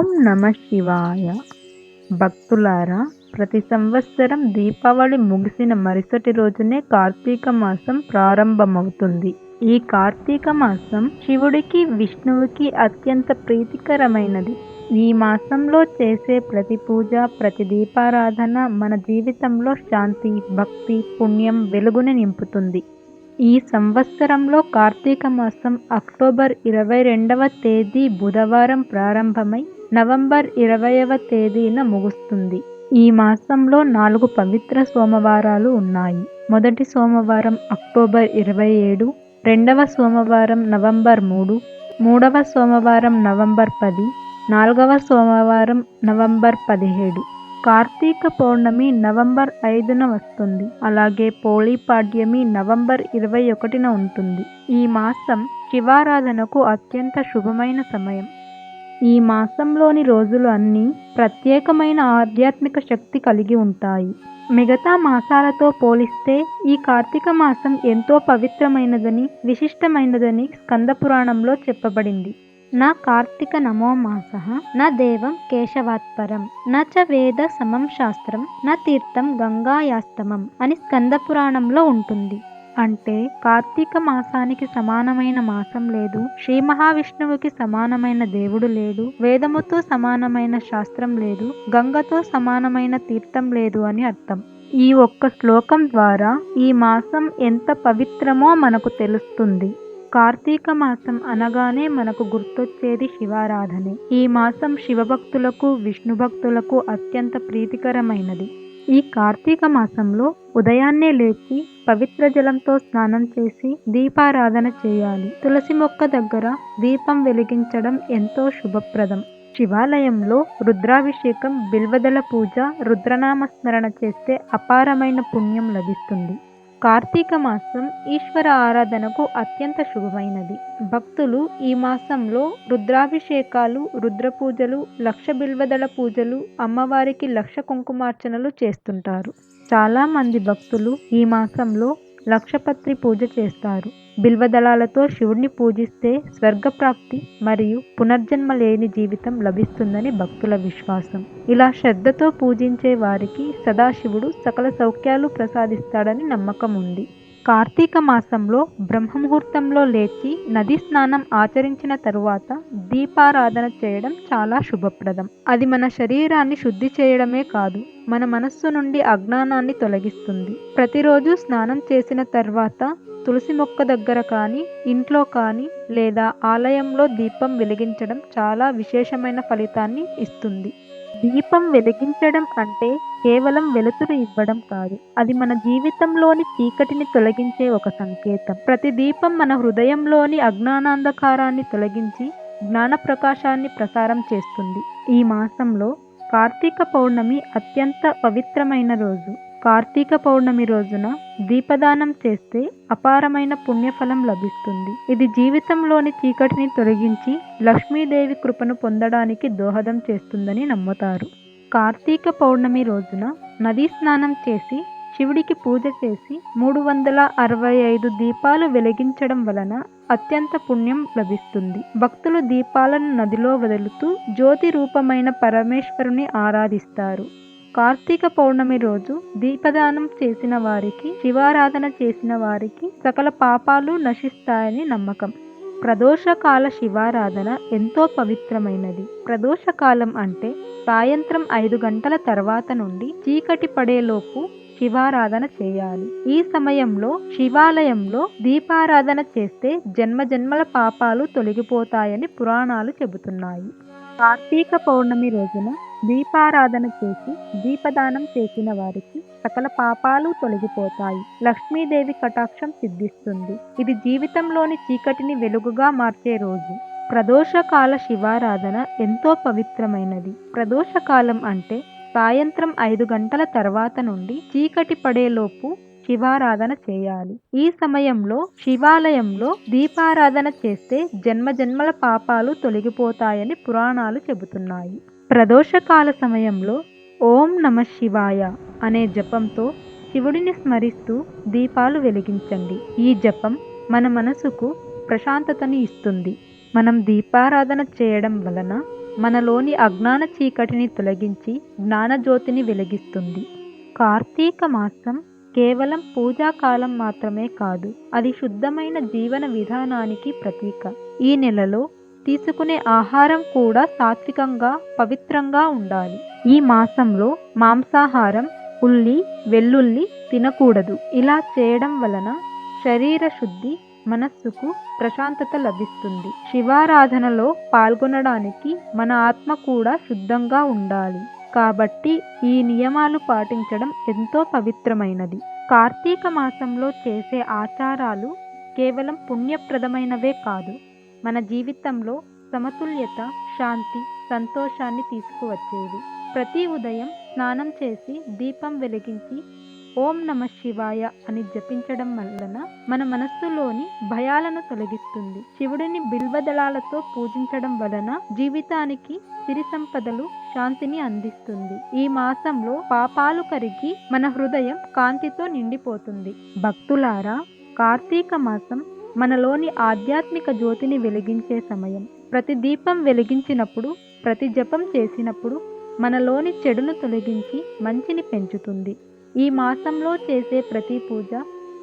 ఓం నమ శివాయ. భక్తులారా ప్రతి సంవత్సరం దీపావళి ముగిసిన మరుసటి రోజునే కార్తీక మాసం ప్రారంభమవుతుంది. ఈ కార్తీక మాసం శివుడికి విష్ణువుకి అత్యంత ప్రీతికరమైనది. ఈ మాసంలో చేసే ప్రతి పూజ ప్రతి దీపారాధన మన జీవితంలో శాంతి భక్తి పుణ్యం వెలుగుని నింపుతుంది. ఈ సంవత్సరంలో కార్తీక మాసం అక్టోబర్ ఇరవై రెండవ తేదీ బుధవారం ప్రారంభమై నవంబర్ ఇరవైవ తేదీన ముగుస్తుంది. ఈ మాసంలో నాలుగు పవిత్ర సోమవారాలు ఉన్నాయి. మొదటి సోమవారం అక్టోబర్ ఇరవై ఏడు రెండవ సోమవారం నవంబర్ మూడు మూడవ సోమవారం నవంబర్ పది నాలుగవ సోమవారం నవంబర్ పదిహేడు. కార్తీక పౌర్ణమి నవంబర్ ఐదున వస్తుంది. అలాగే పోళీ పాడ్యమి నవంబర్ ఇరవై ఒకటిన ఉంటుంది. ఈ మాసం శివారాధనకు అత్యంత శుభమైన సమయం. ఈ మాసంలోని రోజులు అన్నీ ప్రత్యేకమైన ఆధ్యాత్మిక శక్తి కలిగి ఉంటాయి. మిగతా మాసాలతో పోలిస్తే ఈ కార్తీక మాసం ఎంతో పవిత్రమైనదని విశిష్టమైనదని స్కంద పురాణంలో చెప్పబడింది. నా కార్తీక నమో మాస నా దేవం కేశవాత్పరం నా చ వేద సమం శాస్త్రం నా తీర్థం గంగాయాస్తమం అని స్కంద పురాణంలో ఉంటుంది. అంటే కార్తీక మాసానికి సమానమైన మాసం లేదు శ్రీ మహావిష్ణువుకి సమానమైన దేవుడు లేడు వేదముతో సమానమైన శాస్త్రం లేదు గంగతో సమానమైన తీర్థం లేదు అని అర్థం. ఈ ఒక్క శ్లోకం ద్వారా ఈ మాసం ఎంత పవిత్రమో మనకు తెలుస్తుంది. కార్తీక మాసం అనగానే మనకు గుర్తొచ్చేది శివారాధనే. ఈ మాసం శివభక్తులకు విష్ణు భక్తులకు అత్యంత ప్రీతికరమైనది. ఈ కార్తీక మాసంలో ఉదయాన్నే లేచి పవిత్ర జలంతో స్నానం చేసి దీపారాధన చేయాలి. తులసి మొక్క దగ్గర దీపం వెలిగించడం ఎంతో శుభప్రదం. శివాలయంలో రుద్రాభిషేకం బిల్వదల పూజ రుద్రనామస్మరణ చేస్తే అపారమైన పుణ్యం లభిస్తుంది. కార్తీక మాసం ఈశ్వర ఆరాధనకు అత్యంత శుభమైనది. భక్తులు ఈ మాసంలో రుద్రాభిషేకాలు రుద్రపూజలు లక్ష బిల్వదళ పూజలు అమ్మవారికి లక్ష కుంకుమార్చనలు చేస్తుంటారు. చాలామంది భక్తులు ఈ మాసంలో లక్షపత్రి పూజ చేస్తారు. బిల్వదళాలతో శివుణ్ణి పూజిస్తే స్వర్గప్రాప్తి మరియు పునర్జన్మ లేని జీవితం లభిస్తుందని భక్తుల విశ్వాసం. ఇలా శ్రద్ధతో పూజించే వారికి సదాశివుడు సకల సౌఖ్యాలు ప్రసాదిస్తాడని నమ్మకం ఉంది. కార్తీక మాసంలో బ్రహ్మముహూర్తంలో లేచి నది స్నానం ఆచరించిన తరువాత దీపారాధన చేయడం చాలా శుభప్రదం. అది మన శరీరాన్ని శుద్ధి చేయడమే కాదు మన మనస్సు నుండి అజ్ఞానాన్ని తొలగిస్తుంది. ప్రతిరోజు స్నానం చేసిన తర్వాత తులసి మొక్క దగ్గర కానీ ఇంట్లో కానీ లేదా ఆలయంలో దీపం వెలిగించడం చాలా విశేషమైన ఫలితాన్ని ఇస్తుంది. దీపం వెలిగించడం అంటే కేవలం వెలుతురు ఇవ్వడం కాదు. అది మన జీవితంలోని చీకటిని తొలగించే ఒక సంకేతం. ప్రతి దీపం మన హృదయంలోని అజ్ఞానాంధకారాన్ని తొలగించి జ్ఞాన ప్రకాశాన్ని ప్రసారం చేస్తుంది. ఈ మాసంలో కార్తీక పౌర్ణమి అత్యంత పవిత్రమైన రోజు. కార్తీక పౌర్ణమి రోజున దీపదానం చేస్తే అపారమైన పుణ్యఫలం లభిస్తుంది. ఇది జీవితంలోని చీకటిని తొలగించి లక్ష్మీదేవి కృపను పొందడానికి దోహదం చేస్తుందని నమ్ముతారు. కార్తీక పౌర్ణమి రోజున నదీ స్నానం చేసి శివుడికి పూజ చేసి మూడు వందల అరవై ఐదు దీపాలు వెలిగించడం వలన అత్యంత పుణ్యం లభిస్తుంది. భక్తులు దీపాలను నదిలో వదులుతూ జ్యోతి రూపమైన పరమేశ్వరుని ఆరాధిస్తారు. కార్తీక పౌర్ణమి రోజు దీపదానం చేసిన వారికి శివారాధన చేసిన వారికి సకల పాపాలు నశిస్తాయని నమ్మకం. ప్రదోషకాల శివారాధన ఎంతో పవిత్రమైనది. ప్రదోషకాలం అంటే సాయంత్రం ఐదు గంటల తర్వాత నుండి చీకటి పడేలోపు శివారాధన చేయాలి. ఈ సమయంలో శివాలయంలో దీపారాధన చేస్తే జన్మ జన్మల పాపాలు తొలగిపోతాయని పురాణాలు చెబుతున్నాయి. కార్తీక పౌర్ణమి రోజున దీపారాధన చేసి దీపదానం చేసిన వారికి సకల పాపాలు తొలగిపోతాయి. లక్ష్మీదేవి కటాక్షం సిద్ధిస్తుంది. ఇది జీవితంలోని చీకటిని వెలుగుగా మార్చే రోజు. ప్రదోషకాల శివారాధన ఎంతో పవిత్రమైనది. ప్రదోషకాలం అంటే సాయంత్రం ఐదు గంటల తర్వాత నుండి చీకటి పడేలోపు శివారాధన చేయాలి. ఈ సమయంలో శివాలయంలో దీపారాధన చేస్తే జన్మ జన్మల పాపాలు తొలగిపోతాయని పురాణాలు చెబుతున్నాయి. ప్రదోషకాల సమయంలో ఓం నమ శివాయ అనే జపంతో శివుడిని స్మరిస్తూ దీపాలు వెలిగించండి. ఈ జపం మన మనసుకు ప్రశాంతతని ఇస్తుంది. మనం దీపారాధన చేయడం వలన మనలోని అజ్ఞాన చీకటిని తొలగించి జ్ఞానజ్యోతిని వెలిగిస్తుంది. కార్తీక మాసం కేవలం పూజాకాలం మాత్రమే కాదు అది శుద్ధమైన జీవన విధానానికి ప్రతీక. ఈ నెలలో తీసుకునే ఆహారం కూడా సాత్వికంగా పవిత్రంగా ఉండాలి. ఈ మాసంలో మాంసాహారం ఉల్లి వెల్లుల్లి తినకూడదు. ఇలా చేయడం వలన శరీర శుద్ధి మనస్సుకు ప్రశాంతత లభిస్తుంది. శివారాధనలో పాల్గొనడానికి మన ఆత్మ కూడా శుద్ధంగా ఉండాలి. కాబట్టి ఈ నియమాలు పాటించడం ఎంతో పవిత్రమైనది. కార్తీక మాసంలో చేసే ఆచారాలు కేవలం పుణ్యప్రదమైనవే కాదు. మన జీవితంలో సమతుల్యత శాంతి సంతోషాన్ని తీసుకువచ్చేవి ప్రతి ఉదయం స్నానం చేసి దీపం వెలిగించి ఓం నమ శివాయ అని జపించడం వలన మన మనస్సులోని భయాలను తొలగిస్తుంది. శివుడిని బిల్వదళాలతో పూజించడం వలన జీవితానికి సిరి సంపదలు శాంతిని అందిస్తుంది. ఈ మాసంలో పాపాలు కరిగి మన హృదయం కాంతితో నిండిపోతుంది. భక్తులారా కార్తీక మాసం మనలోని ఆధ్యాత్మిక జ్యోతిని వెలిగించే సమయం. ప్రతి దీపం వెలిగించినప్పుడు ప్రతి జపం చేసినప్పుడు మనలోని చెడును తొలగించి మంచిని పెంచుతుంది. ఈ మాసంలో చేసే ప్రతి పూజ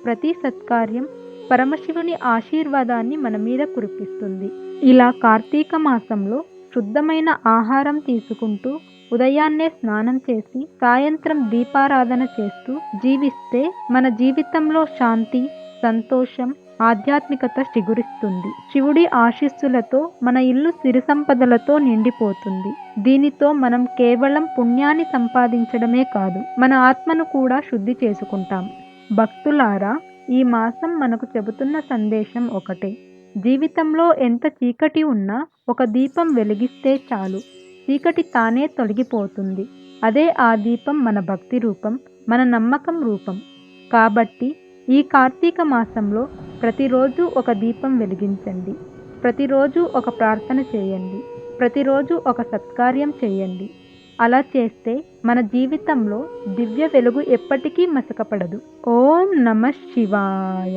ప్రతి సత్కార్యం పరమశివుని ఆశీర్వాదాన్ని మన మీద కురిపిస్తుంది. ఇలా కార్తీక మాసంలో శుద్ధమైన ఆహారం తీసుకుంటూ ఉదయాన్నే స్నానం చేసి సాయంత్రం దీపారాధన చేస్తూ జీవిస్తే మన జీవితంలో శాంతి సంతోషం ఆధ్యాత్మికత చిగురిస్తుంది శివుడి ఆశీస్సులతో మన ఇల్లు సిరి సంపదలతో నిండిపోతుంది. దీనితో మనం కేవలం పుణ్యాన్ని సంపాదించడమే కాదు మన ఆత్మను కూడా శుద్ధి చేసుకుంటాం. భక్తులారా ఈ మాసం మనకు చెబుతున్న సందేశం ఒకటే. జీవితంలో ఎంత చీకటి ఉన్నా ఒక దీపం వెలిగిస్తే చాలు. చీకటి తానే తొలగిపోతుంది. అదే ఆ దీపం మన భక్తి రూపం మన నమ్మకం రూపం. కాబట్టి ఈ కార్తీక మాసంలో ప్రతిరోజు ఒక దీపం వెలిగించండి. ప్రతిరోజు ఒక ప్రార్థన చేయండి. ప్రతిరోజు ఒక సత్కార్యం చేయండి. అలా చేస్తే మన జీవితంలో దివ్య వెలుగు ఎప్పటికీ మసకపడదు. ఓం నమ శివాయ.